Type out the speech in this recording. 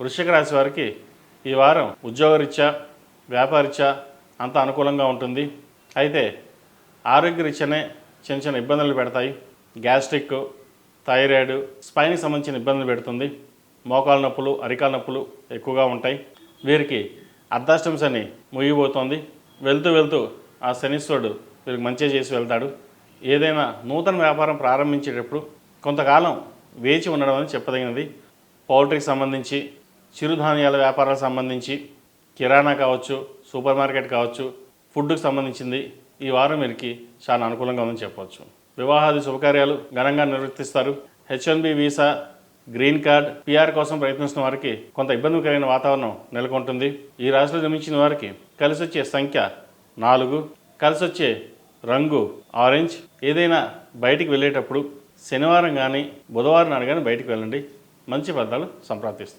వృశ్చిక రాశి వారికి ఈ వారం ఉద్యోగరీత్యా వ్యాపారీత్యా అంత అనుకూలంగా ఉంటుంది. అయితే ఆరోగ్యరీత్యానే చిన్న చిన్న ఇబ్బందులు పెడతాయి. గ్యాస్ట్రిక్ థైరాయిడ్ స్పైన్కి సంబంధించిన ఇబ్బందులు పెడుతుంది. మోకాలు నొప్పులు అరికాల నొప్పులు ఎక్కువగా ఉంటాయి. వీరికి అర్ధాష్టమ శని ముగిపోతుంది వెళ్తూ వెళ్తూ ఆ శనీశ్వరుడు వీరికి మంచిగా చేసి వెళ్తాడు. ఏదైనా నూతన వ్యాపారం ప్రారంభించేటప్పుడు కొంతకాలం వేచి ఉండడం అని చెప్పదగినది. పౌల్ట్రీకి సంబంధించి చిరుధాన్యాల వ్యాపారాలకు సంబంధించి కిరాణా కావచ్చు సూపర్ మార్కెట్ కావచ్చు ఫుడ్కు సంబంధించింది ఈ వారం వీరికి చాలా అనుకూలంగా ఉందని చెప్పవచ్చు వివాహాది శుభకార్యాలు ఘనంగా నిర్వర్తిస్తారు. HNB visa green card PR కోసం ప్రయత్నిస్తున్న వారికి కొంత ఇబ్బందికరమైన వాతావరణం నెలకొంటుంది. ఈ రాశిలో జన్మించిన వారికి కలిసి వచ్చే సంఖ్య నాలుగు కలిసి వచ్చే రంగు ఆరెంజ్. ఏదైనా బయటికి వెళ్ళేటప్పుడు శనివారం కానీ బుధవారం నాడు కానీ బయటికి వెళ్ళండి. మంచి ఫలితాలు సంప్రాప్తిస్తాయి.